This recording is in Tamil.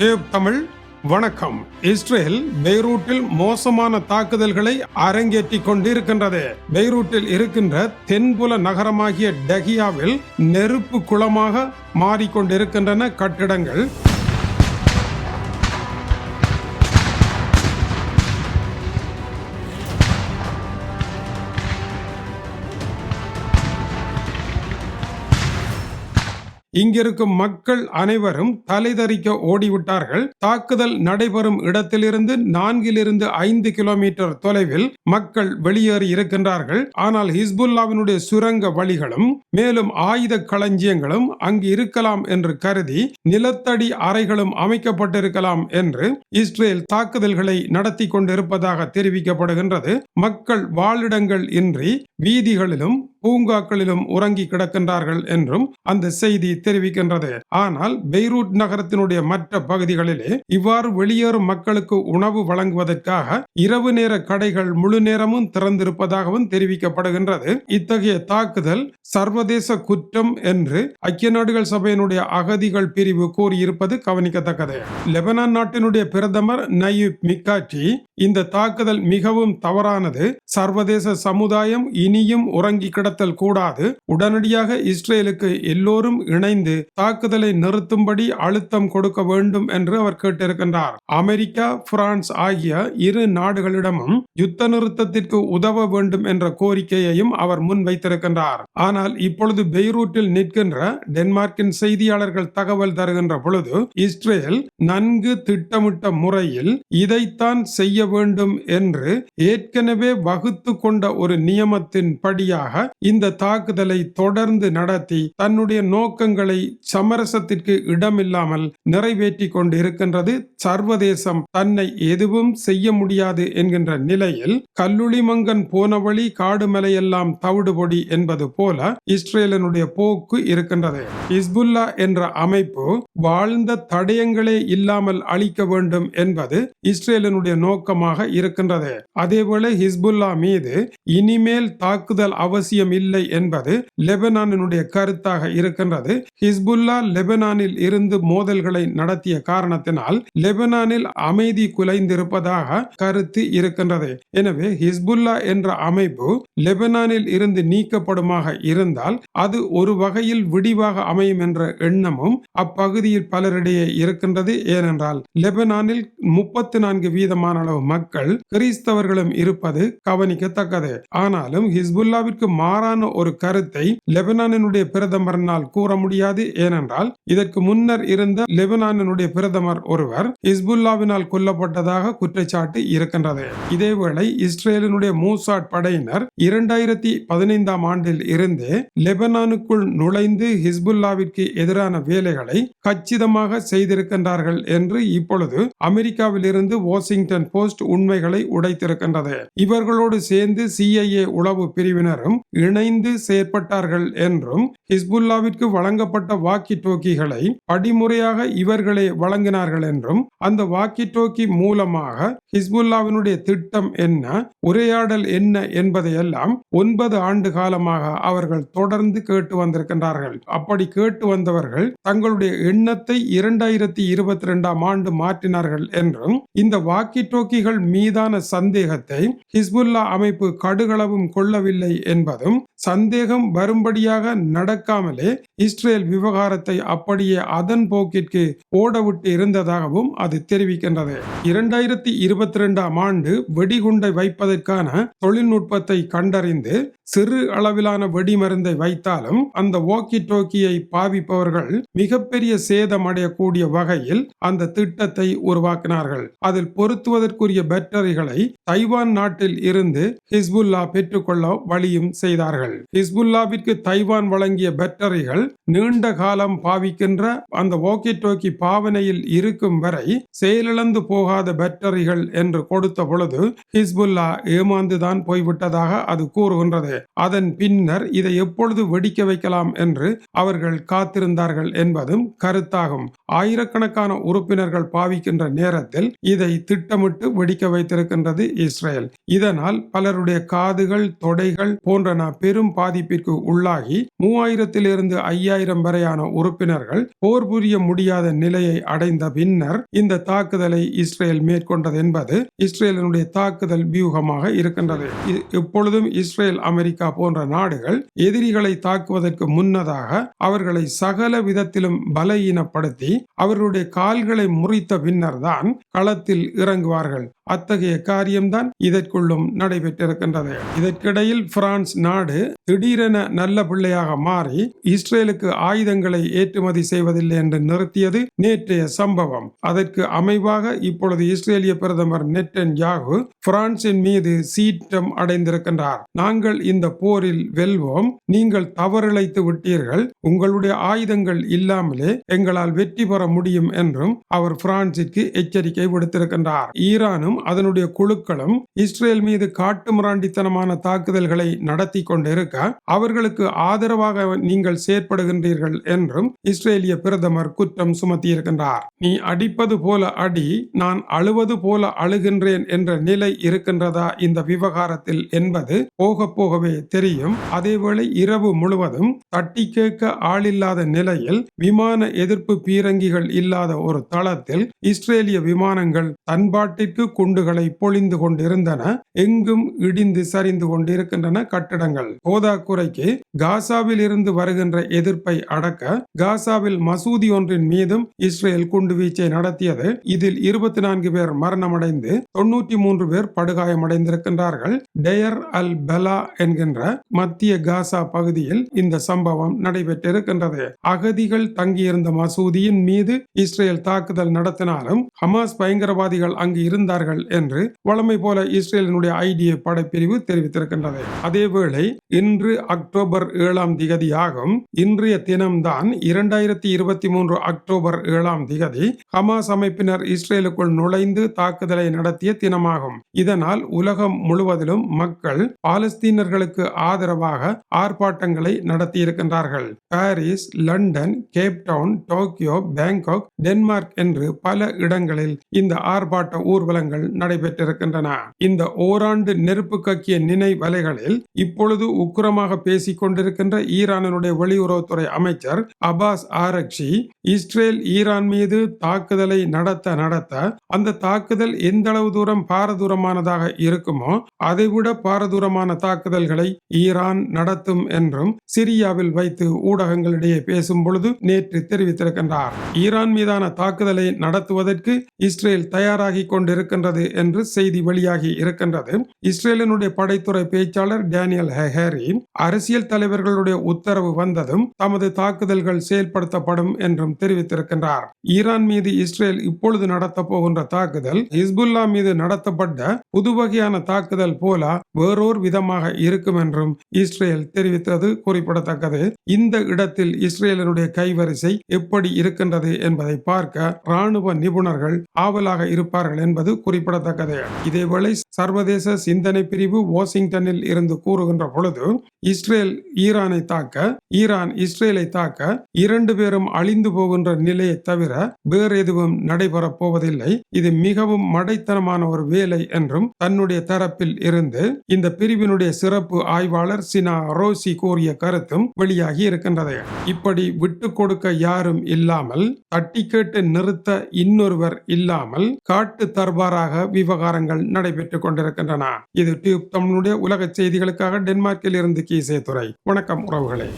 டேப் தமிழ் வணக்கம். இஸ்ரேல் பெய்ரூட்டில் மோசமான தாக்குதல்களை அரங்கேற்றிக் கொண்டிருக்கின்றது. பெய்ரூட்டில் இருக்கின்ற தென்புல நகரமாகிய டெகியாவில் நெருப்பு குளமாக மாறிக்கொண்டிருக்கின்றன கட்டிடங்கள். இங்கிருக்கும் மக்கள் அனைவரும் தலைதறிக்க ஓடிவிட்டார்கள். தாக்குதல் நடைபெறும் இடத்திலிருந்து நான்கிலிருந்து ஐந்து கிலோமீட்டர் தொலைவில் மக்கள் வெளியேறி இருக்கின்றார்கள். ஆனால் ஹிஸ்புல்லாவினுடைய சுரங்க வழிகளும் மேலும் ஆயுத களஞ்சியங்களும் அங்கு இருக்கலாம் என்று கருதி நிலத்தடி அறைகளும் அமைக்கப்பட்டிருக்கலாம் என்று இஸ்ரேல் தாக்குதல்களை நடத்தி கொண்டிருப்பதாக தெரிவிக்கப்படுகின்றது. மக்கள் வாழிடங்கள் இன்றி வீதிகளிலும் பூங்காக்களிலும் உறங்கி கிடக்கின்றார்கள் என்றும் அந்த செய்தி தெரிவிக்கின்றது. ஆனால் பெய்ரூட் நகரத்தினுடைய மற்ற பகுதிகளிலே இவ்வாறு வெளியேறும் மக்களுக்கு உணவு வழங்குவதற்காக இரவு நேர கடைகள் முழு நேரமும் திறந்திருப்பதாகவும் தெரிவிக்கப்படுகின்றது. இத்தகைய தாக்குதல் சர்வதேச குற்றம் என்று ஐக்கிய நாடுகள் சபையினுடைய அகதிகள் பிரிவு கூறியிருப்பது கவனிக்கத்தக்கது. லெபனான் நாட்டினுடைய பிரதமர் நயூப் மிக்காட்டி இந்த தாக்குதல் மிகவும் தவறானது. சர்வதேச சமுதாயம் இனியும் உறங்கி கிடத்தல் கூடாது. உடனடியாக இஸ்ரேலுக்கு எல்லோரும் இணைந்து தாக்குதலை நிறுத்தும்படி அழுத்தம் கொடுக்க வேண்டும் என்று அவர் கேட்டிருக்கின்றார். அமெரிக்கா பிரான்ஸ் ஆகிய இரு நாடுகளிடமும் யுத்த நிறுத்தத்திற்கு உதவ வேண்டும் என்ற கோரிக்கையையும் அவர் முன்வைத்திருக்கின்றார். ஆனால் இப்பொழுது பெய்ரூட்டில் நிற்கின்ற டென்மார்க்கின் செய்தியாளர்கள் தகவல் தருகின்ற பொழுது இஸ்ரேல் நன்கு திட்டமிட்ட முறையில் இதைத்தான் செய்ய வேண்டும் என்று ஏற்கனவே வகுத்து கொண்ட ஒரு நியமத்தின் படியாக இந்த தாக்குதலை தொடர்ந்து நடத்தி தன்னுடைய நோக்கங்களை சமரசத்திற்கு இடமில்லாமல் நிறைவேற்றி கொண்டு இருக்கின்றது சர்வதேசம் தன்னை எதுவும் செய்ய முடியாது என்கின்ற நிலையில் கல்லுளிமங்கன் போன வழி காடுமலையெல்லாம் தவிடுபொடி என்பது போல இஸ்ரேலனுடைய போக்கு இருக்கின்றது. இஸ்புல்லா என்ற அமைப்பு வாழ்ந்த தடயங்களே இல்லாமல் அழிக்க வேண்டும் என்பது இஸ்ரேலனுடைய நோக்கமாக இருக்கின்றது. அதேபோல ஹிஸ்புல்லா மீது இனிமேல் தாக்குதல் அவசியம் சாத்தியம் இல்லை என்பது லெபனானினுடைய கருத்தாக இருக்கின்றது. ஹிஸ்புல்லா லெபனானில் இருந்து மோதல்களை நடத்திய காரணத்தினால் லெபனானில் அமைதி குலைந்திருப்பதாக கருத்து இருக்கின்றது. எனவே ஹிஸ்புல்லா என்ற அமைப்பு லெபனானில் இருந்து நீக்கப்படுமாக இருந்தால் அது ஒரு வகையில் விடிவாக அமையும் என்ற எண்ணமும் அப்பகுதியில் பலரிடையே இருக்கின்றது. ஏனென்றால் லெபனானில் முப்பத்தி நான்கு வீதமான அளவு மக்கள் கிறிஸ்தவர்களும் இருப்பது கவனிக்கத்தக்கது. ஆனாலும் ஹிஸ்புல்லாவிற்கு மாறான ஒரு கருத்தை லெபனானினுடைய பிரதமரினால் கூற முடியாது. ஏனென்றால் இதற்கு முன்னர் இருந்த லெபனானினுடைய பிரதமர் ஒருவர் ஹிஸ்புல்லாவினால் கொல்லப்பட்டதாக குற்றச்சாட்டு இருக்கின்றது. இதேவேளை இஸ்ரேலினுடைய மூசாட் படையினர் இரண்டாயிரத்தி பதினைந்தாம் ஆண்டில் இருந்தே லெபனானுக்குள் நுழைந்து ஹிஸ்புல்லாவிற்கு எதிரான வேலைகளை கச்சிதமாக செய்திருக்கின்றார்கள் என்று இப்பொழுது அமெரிக்காவில் இருந்து வாஷிங்டன் போஸ்ட் உண்மைகளை உடைத்திருக்கின்றது. இவர்களோடு சேர்ந்து சிஐஏ உளவு பிரிவினரும் இணைந்து செயற்பட்டார்கள் என்றும் ஹிஸ்புல்லாவிற்கு வழங்கப்பட்ட வாக்கி டோக்கிகளை படிமுறையாக இவர்களே வழங்கினார்கள் என்றும் அந்த வாக்கி டோக்கி மூலமாக ஹிஸ்புல்லாவினுடைய திட்டம் என்ன உரையாடல் என்ன என்பதையெல்லாம் ஒன்பது ஆண்டு காலமாக அவர்கள் தொடர்ந்து கேட்டு வந்திருக்கின்றார்கள். அப்படி கேட்டு வந்தவர்கள் தங்களுடைய எண்ணத்தை இரண்டாயிரத்தி இருபத்தி ரெண்டாம் ஆண்டு மாற்றினார்கள் என்றும் இந்த வாக்கி டோக்கிகள் மீதான சந்தேகத்தை ஹிஸ்புல்லா அமைப்பு கடுகளவும் கொள்ளவில்லை என்பதும் சந்தேகம் வரும்படியாக நடக்காமலே இஸ்ரேல் விவகாரத்தை அப்படியே அதன் போக்கிற்கு ஓடவிட்டு இருந்ததாகவும் அது தெரிவிக்கின்றது. இரண்டாயிரத்தி இருபத்தி ரெண்டாம் ஆண்டு வெடிகுண்டை வைப்பதற்கான தொழில்நுட்பத்தை கண்டறிந்து சிறு அளவிலான வெடிமருந்தை வைத்தாலும் அந்த ஓக்கி டோக்கியை பாவிப்பவர்கள் மிகப்பெரிய சேதம் அடையக்கூடிய வகையில் அந்த திட்டத்தை உருவாக்கினார்கள். அதில் பொருத்துவதற்குரிய பேட்டரிகளை தைவான் நாட்டில் இருந்து ஹிஸ்புல்லா பெற்றுக்கொள்ள வழியும் செய்தார் செய்தார்கள். ஹிஸ்புல்லாவிற்கு தைவான் வழங்கிய பேட்டரிகள் நீண்ட காலம் பாவிக்கின்ற அந்த ஓக்கி டோக்கி பாவனையில் இருக்கும் வரை செயலிழந்து போகாத பேட்டரிகள் என்று கொடுத்த பொழுது ஹிஸ்புல்லா ஏமாந்துதான் போய்விட்டதாக அது கூறுகின்றது. அதன் பின்னர் இதை எப்பொழுது வெடிக்க வைக்கலாம் என்று அவர்கள் காத்திருந்தார்கள் என்பதும் கருத்தாகும். ஆயிரக்கணக்கான உறுப்பினர்கள் பாவிக்கின்ற நேரத்தில் இதை திட்டமிட்டு வெடிக்க வைத்திருக்கின்றது இஸ்ரேல். இதனால் பலருடைய காதுகள் தொடைகள் போன்றன பெரும் பாதிப்பிற்கு உள்ளாகி மூவாயிரத்திலிருந்து ஐயாயிரம் வரையான உறுப்பினர்கள் போர் புரிய முடியாத நிலையை அடைந்த பின்னர் இந்த தாக்குதலை இஸ்ரேல் மேற்கொண்டது என்பது இஸ்ரேலினுடைய தாக்குதல் வியூகமாக இருக்கின்றது. இப்பொழுதும் இஸ்ரேல் அமெரிக்கா போன்ற நாடுகள் எதிரிகளை தாக்குவதற்கு முன்னதாக அவர்களை சகல விதத்திலும் பலகீனப்படுத்தி அவர்களுடைய கால்களை முறித்த பின்னர் தான் களத்தில் இறங்குவார்கள். அத்தகைய காரியம்தான் இதற்குள்ளும் நடைபெற்றிருக்கின்றது. இதற்கிடையில் பிரான்ஸ் நாடு நாடு திடீரென நல்ல பிள்ளையாக மாறி இஸ்ரேலுக்கு ஆயுதங்களை ஏற்றுமதி செய்வதில்லை என்று நிறுத்தியது நேற்றைய சம்பவம். அதற்கு அமைவாக இப்பொழுது இஸ்ரேலிய பிரதமர் நெட்டன் யாகு பிரான்சின் மீது சீற்றம் அடைந்திருக்கின்றார். நாங்கள் இந்த போரில் வெல்வோம். நீங்கள் தவறிழைத்து விட்டீர்கள். உங்களுடைய ஆயுதங்கள் இல்லாமலே எங்களால் வெற்றி பெற முடியும் என்றும் அவர் பிரான்சிற்கு எச்சரிக்கை விடுத்திருக்கின்றார். ஈரானும் அதனுடைய குழுக்களும் இஸ்ரேல் மீது காட்டுமிராண்டித்தனமான தாக்குதல்களை நடத்தி கொண்டிருக்க அவர்களுக்கு ஆதரவாக நீங்கள் செயற்படுகின்றீர்கள் என்றும் இஸ்ரேலிய பிரதமர் குற்றம் சுமத்தியிருக்கின்றார். நீ அடிப்பது போல அடி நான் அழுவது போல அழுகின்றேன் என்ற நிலை இருக்கின்றதா இந்த விவகாரத்தில் என்பது போக போகவே தெரியும். அதேவேளை இரவு முழுவதும் தட்டி கேட்க ஆளில்லாத நிலையில் விமான எதிர்ப்பு பீரங்கிகள் இல்லாத ஒரு தளத்தில் இஸ்ரேலிய விமானங்கள் தன்பாட்டிற்கு குண்டுகளை பொழிந்து கொண்டிருந்தன எங்கும் இடிந்து சரிந்து கொண்டிருக்கின்றன கட்டடங்கள். போதாக்குறைக்கு காசாவில் இருந்து வருகின்ற எதிர்ப்பை அடக்க காசாவில் மசூதி ஒன்றின் மீதும் இஸ்ரேல் குண்டுவீச்சை நடத்தியது. இதில் இருபத்தி நான்கு பேர் மரணமடைந்து தொன்னூற்றி மூன்று பேர் படுகாயமடைந்திருக்கின்றார்கள். டெயர் அல் பெலா என்கின்ற மத்திய காசா பகுதியில் இந்த சம்பவம் நடைபெற்றிருக்கின்றது. அகதிகள் தங்கியிருந்த மசூதியின் மீது இஸ்ரேல் தாக்குதல் நடத்தினாலும் ஹமாஸ் பயங்கரவாதிகள் அங்கு இருந்தார்கள் என்று வழமை போல இஸ்ரேலினுடைய ஐடிஏ படைப்பிரிவு தெரிவித்திருக்கின்றது. அதேவேளை இன்று அக்டோபர் ஏழாம் திகதி ஆகும் இன்றைய தினம்தான் இரண்டாயிரத்தி இருபத்தி மூன்று அக்டோபர் ஏழாம் திகதி ஹமாஸ் அமைப்பினர் இஸ்ரேலுக்குள் நுழைந்து தாக்குதலை நடத்திய தினமாகும். இதனால் உலகம் முழுவதிலும் மக்கள் பாலஸ்தீனர்களுக்கு ஆதரவாக ஆர்ப்பாட்டங்களை நடத்தியிருக்கின்றார்கள். Paris London Cape Town Tokyo Bangkok Denmark என்று பல இடங்களில் இந்த ஆர்ப்பாட்ட ஊர்வலங்கள் நடைபெற்றிருக்கின்றன. இந்த ஓராண்டு நெருப்பு கக்கிய நினைவலைகளில் இப்பொழுது உக்கிரமாக பேசிக் கொண்டிருக்கின்ற ஈரானினுடைய வெளியுறவுத்துறை அமைச்சர் அபாஸ் ஆரக்ஷி இஸ்ரேல் ஈரான் மீது தாக்குதலை நடத்த நடத்த அந்த தாக்குதல் எந்த அளவு தூரம் பாரதூரமானதாக இருக்குமோ அதைவிட பாரதூரமான தாக்குதல்களை ஈரான் நடத்தும் என்றும் சிரியாவில் வைத்து ஊடகங்களிடையே பேசும் பொழுது நேற்று தெரிவித்திருக்கின்றார். ஈரான் மீதான தாக்குதலை நடத்துவதற்கு இஸ்ரேல் தயாராகி கொண்டிருக்கின்றது என்று செய்தி வெளியாகி இருக்கின்றது. இஸ்ரேலினுடைய படைத்துறை பேச்சாளர் டேனியல் ஹெஹரி அரசியல் தலைவர்களுடைய உத்தரவு வந்ததும் தமது தாக்குதல்கள் செயல்படுத்தப்படும் என்றும் தெரிவித்திருக்கின்றார். ஈரான் மீது இஸ்ரேல் இப்பொழுது நடத்த போகின்ற தாக்குதல் ஹிஸ்புல்லா மீது நடத்தப்பட்ட புது வகையான தாக்குதல் போல வேறோர் விதமாக இருக்கும் என்றும் இஸ்ரேல் தெரிவித்தது குறிப்பிடத்தக்கது. இந்த இடத்தில் இஸ்ரேலினுடைய கைவரிசை எப்படி இருக்கின்றது என்பதை பார்க்க ராணுவ நிபுணர்கள் ஆவலாக இருப்பார்கள் என்பது குறிப்பிடத்தக்கது. இதேவேளை சர்வதேச சிந்தனை பிரிவு வாஷிங்டனில் இருந்து கூறுகின்ற பொழுது இஸ்ரேல் ஈரானை தாக்க ஈரான் இஸ்ரேலை தாக்க இரண்டு பேரும் அழிந்து போகின்ற நிலையை தவிர வேறு எதுவும் நடைபெறப் போவதில்லை. இது மிகவும் மடைத்தனமான ஒரு வேலை என்றும் தன்னுடைய தரப்பில் இருந்து இந்த பிரிவினுடைய சிறப்பு ஆய்வாளர் சினா ரோசி கூறிய கருத்தும் வெளியாகி இருக்கின்றது. இப்படி விட்டு கொடுக்க யாரும் இல்லாமல் தட்டி கேட்டு நிறுத்த இன்னொருவர் இல்லாமல் காட்டு தர்பாராக விவகாரங்கள் நடைபெற்றுக் கொண்டிருக்கின்றன. இது டியூப் தமிழுடைய உலக செய்திகளுக்காக டென் டென்மார்க்கில் இருந்து கீசே துறை. வணக்கம் உறவுகளே.